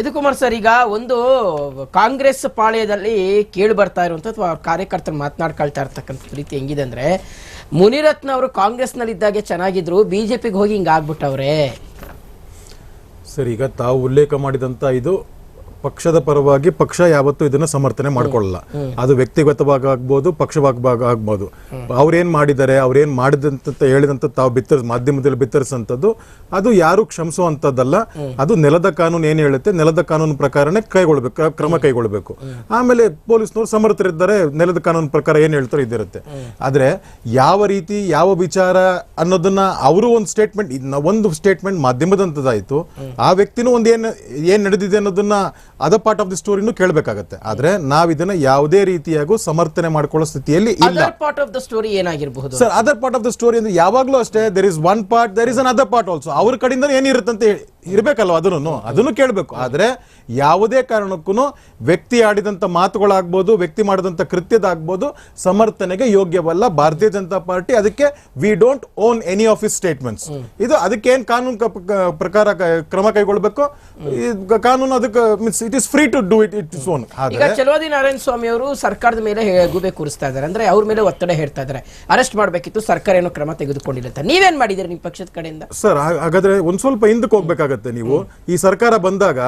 ಇದು ಕುಮಾರ್ ಸರ್, ಈಗ ಒಂದು ಕಾಂಗ್ರೆಸ್ ಪಾಳ್ಯದಲ್ಲಿ ಕೇಳಿ ಬರ್ತಾ ಇರುವಂತ ಅಥವಾ ಅವ್ರ ಕಾರ್ಯಕರ್ತರು ಮಾತನಾಡ್ಕೊಳ್ತಾ ಇರ್ತಕ್ಕಂಥ ರೀತಿ ಹೆಂಗಿದೆ ಅಂದ್ರೆ, ಮುನಿರತ್ನ ಅವರು ಕಾಂಗ್ರೆಸ್ನಲ್ಲಿ ಇದ್ದಾಗೆ ಚೆನ್ನಾಗಿದ್ರು, ಬಿಜೆಪಿಗೆ ಹೋಗಿ ಹಿಂಗೆ ಆಗ್ಬಿಟ್ಟವ್ರೆ ಸರ್, ಈಗ ತಾವು ಉಲ್ಲೇಖ ಮಾಡಿದಂತ ಇದು ಪಕ್ಷದ ಪರವಾಗಿ ಪಕ್ಷ ಯಾವತ್ತೂ ಇದನ್ನ ಸಮರ್ಥನೆ ಮಾಡ್ಕೊಳ್ಳಲ್ಲ. ಅದು ವ್ಯಕ್ತಿಗತವಾಗಿ ಆಗ್ಬೋದು ಪಕ್ಷವಾಗಿ ಆಗ್ಬೋದು ಅವ್ರೇನ್ ಮಾಡಿದ್ದಾರೆ, ಅವ್ರೇನ್ ಮಾಡಿದಂತ ಹೇಳಿದಂತ ತಾವು ಬಿತ್ತರಿಸ್ ಮಾಧ್ಯಮದಲ್ಲಿ ಬಿತ್ತರಿಸಂತದ್ದು ಅದು ಯಾರು ಕ್ಷಮಿಸುವಂತದ್ದಲ್ಲ. ಅದು ನೆಲದ ಕಾನೂನು ಏನ್ ಹೇಳುತ್ತೆ, ನೆಲದ ಕಾನೂನು ಪ್ರಕಾರನೇ ಕೈಗೊಳ್ಬೇಕು ಕ್ರಮ ಕೈಗೊಳ್ಬೇಕು. ಆಮೇಲೆ ಪೊಲೀಸ್ನವ್ರು ಸಮರ್ಥರಿದ್ದಾರೆ, ನೆಲದ ಕಾನೂನು ಪ್ರಕಾರ ಏನ್ ಹೇಳ್ತಾರೋ ಇದಿರುತ್ತೆ. ಆದ್ರೆ ಯಾವ ರೀತಿ, ಯಾವ ವಿಚಾರ ಅನ್ನೋದನ್ನ ಅವರು ಒಂದು ಸ್ಟೇಟ್ಮೆಂಟ್ ಒಂದು ಸ್ಟೇಟ್ಮೆಂಟ್ ಮಾಧ್ಯಮದಂತದಾಯ್ತು ಆ ವ್ಯಕ್ತಿನೂ ಒಂದ್ ಏನ್ ಏನ್ ನಡೆದಿದೆ ಅನ್ನೋದನ್ನ ಅದ ಪಾರ್ಟ್ ಆಫ್ ದಿ ಸ್ಟೋರಿನೂ ಕೇಳಬೇಕಾಗತ್ತೆ. ಆದ್ರೆ ನಾವ್ ಇದನ್ನ ಯಾವುದೇ ರೀತಿಯಾಗೂ ಸಮರ್ಥನೆ ಮಾಡ್ಕೊಳ್ಳೋ ಸ್ಥಿತಿಯಲ್ಲಿ ಇಲ್ಲ. Other part of the story ಏನಾಗಿರಬಹುದು? Sir other part of the story ಅಂದ್ರೆ ಯಾವಾಗಲೂ ಅಷ್ಟೇ there is one part there is an other part also ಅವ್ರ ಕಡೆಯಿಂದ ಏನಿರುತ್ತಂತ ಹೇಳಿ- ಇರ್ಬೇಕಲ್ವ ಅದನ್ನು? ಅದನ್ನು ಕೇಳಬೇಕು. ಆದ್ರೆ ಯಾವುದೇ ಕಾರಣಕ್ಕೂ ವ್ಯಕ್ತಿ ಆಡಿದಂತ ಮಾತುಗಳಾಗ್ಬೋದು ವ್ಯಕ್ತಿ ಮಾಡಿದಂಥ ಕೃತ್ಯದಾಗ್ಬೋದು ಸಮರ್ಥನೆಗೆ ಯೋಗ್ಯವಲ್ಲ. ಭಾರತೀಯ ಜನತಾ ಪಾರ್ಟಿ ಅದಕ್ಕೆ we don't own any of his statements ಇದು ಅದಕ್ಕೆ ಏನು ಕಾನೂನು ಪ್ರಕಾರ ಕ್ರಮ ಕೈಗೊಳ್ಬೇಕು? ಕಾನೂನು ಅದಕ್ಕೆ means it is free to do it it is own ಈಗ ಚಲವಾದಿ ನಾರಾಯಣ ಸ್ವಾಮಿ ಅವರು ಸರ್ಕಾರದ ಮೇಲೆ ಗುಬೆ ಗೂಬೆ ಕೂರಿಸ್ತಾ ಇದ್ದಾರೆ. ಅಂದ್ರೆ ಅವ್ರ ಮೇಲೆ ಒತ್ತಡ ಹೇಳ್ತಾ ಇದ್ದಾರೆ. ಅರೆಸ್ಟ್ ಮಾಡಬೇಕಿತ್ತು ಸರ್ಕಾರ ಏನೋ ಕ್ರಮ ತೆಗೆದುಕೊಂಡಿಲ್ಲ ಅಂತ. ನೀವೇನ್ ಮಾಡಿದಿರಿ ನಿಮ್ಮ ಪಕ್ಷದ ಕಡೆಯಿಂದ? ಸರ್ ಹಾಗಾದ್ರೆ ಒಂದ್ ಸ್ವಲ್ಪ ಹಿಂದಕ್ಕೆ ಹೋಗ್ಬೇಕಾಗತ್ತೆ. ನೀವು. ಈ ಸರ್ಕಾರ ಬಂದಾಗ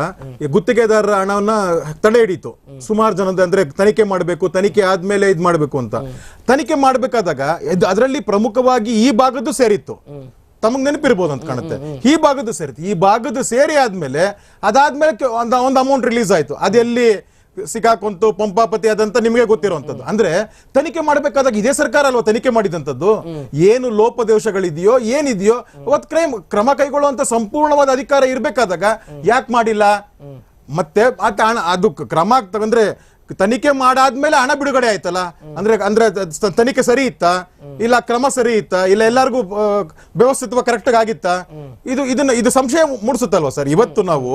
ಗುತ್ತಿಗೆದಾರರ ಹಣವನ್ನ ತಡೆ ಹಿಡಿತು. ಸುಮಾರು ಜನದ ಅಂದ್ರೆ ತನಿಖೆ ಮಾಡಬೇಕು, ತನಿಖೆ ಆದ್ಮೇಲೆ ಇದ್ ಮಾಡ್ಬೇಕು ಅಂತ. ತನಿಖೆ ಮಾಡ್ಬೇಕಾದಾಗ ಅದರಲ್ಲಿ ಪ್ರಮುಖವಾಗಿ ಈ ಭಾಗದ್ದು ಸೇರಿತ್ತು. ತಮಗ್ ನೆನಪಿರ್ಬೋದು ಅಂತ ಕಾಣುತ್ತೆ. ಈ ಭಾಗದ್ದು ಸೇರಿತ್ತು. ಈ ಭಾಗದ್ದು ಸೇರಿ ಆದ್ಮೇಲೆ ಅದಾದ್ಮೇಲೆ ಒಂದು ಅಮೌಂಟ್ ರಿಲೀಸ್ ಆಯ್ತು. ಅದೆಲ್ಲಿ ಸಿಕ್ಕಾಕೊಂತು ಪಂಪಾಪತಿ ಆದಂತ ನಿಮಗೆ ಗೊತ್ತಿರುವಂತದ್ದು. ಅಂದ್ರೆ ತನಿಖೆ ಮಾಡಬೇಕಾದಾಗ ಇದೇ ಸರ್ಕಾರ ಅಲ್ವಾ ತನಿಖೆ ಮಾಡಿದಂತದ್ದು? ಏನು ಲೋಪದೋಷಗಳಿದೆಯೋ ಏನಿದೆಯೋ ಅವತ್ ಕ್ರೈಮ್ ಕ್ರಮ ಕೈಗೊಳ್ಳುವಂತ ಸಂಪೂರ್ಣವಾದ ಅಧಿಕಾರ ಇರಬೇಕಾದಾಗ ಯಾಕೆ ಮಾಡಿಲ್ಲ? ಮತ್ತೆ ಅದು ಕ್ರಮ ತಗೊಂಡ್ರೆ ತನಿಖೆ ಮಾಡಾದ್ಮೇಲೆ ಹಣ ಬಿಡುಗಡೆ ಆಯ್ತಲ್ಲ? ಅಂದ್ರೆ ಅಂದ್ರೆ ತನಿಖೆ ಸರಿ ಇತ್ತ? ಇಲ್ಲ ಕ್ರಮ ಸರಿ ಇತ್ತ? ಇಲ್ಲ ಎಲ್ಲರಿಗೂ ವ್ಯವಸ್ಥಿತ ಕರೆಕ್ಟ್ ಆಗಿತ್ತಾ? ಇದು, ಇದನ್ನ, ಇದು ಸಂಶಯ ಮೂಡಿಸುತ್ತಲ್ವಾ ಸರ್? ಇವತ್ತು ನಾವು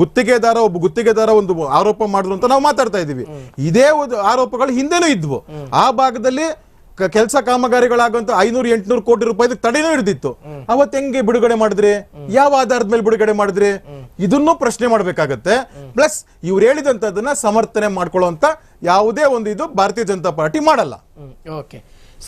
ಗುತ್ತಿಗೆದಾರ, ಒಬ್ಬ ಗುತ್ತಿಗೆದಾರ ಒಂದು ಆರೋಪ ಮಾಡಿದ್ರು ಅಂತ ನಾವು ಮಾತಾಡ್ತಾ ಇದೀವಿ ಇದೇ ಒಂದು ಆರೋಪಗಳು ಹಿಂದೆನೂ ಇದ್ವು. ಆ ಭಾಗದಲ್ಲಿ ಕೆಲಸ ಕಾಮಗಾರಿಗಳಾಗುವಂತ ಐನೂರು, ಎಂಟ್ನೂರು ಕೋಟಿ ರೂಪಾಯಿ ತಡೆನೂ ಹಿಡಿದಿತ್ತು. ಅವತ್ತೆ ಹೆಂಗೆ ಬಿಡುಗಡೆ ಮಾಡಿದ್ರಿ? ಯಾವ ಆಧಾರದ ಮೇಲೆ ಬಿಡುಗಡೆ ಮಾಡಿದ್ರಿ? ಇದನ್ನು ಪ್ರಶ್ನೆ ಮಾಡಬೇಕಾಗತ್ತೆ. ಪ್ಲಸ್ ಇವ್ರು ಹೇಳಿದಂತದನ್ನ ಸಮರ್ಥನೆ ಮಾಡ್ಕೊಳ್ಳುವಂತ ಯಾವುದೇ ಒಂದು ಇದು ಭಾರತೀಯ ಜನತಾ ಪಾರ್ಟಿ ಮಾಡಲ್ಲ. ಓಕೆ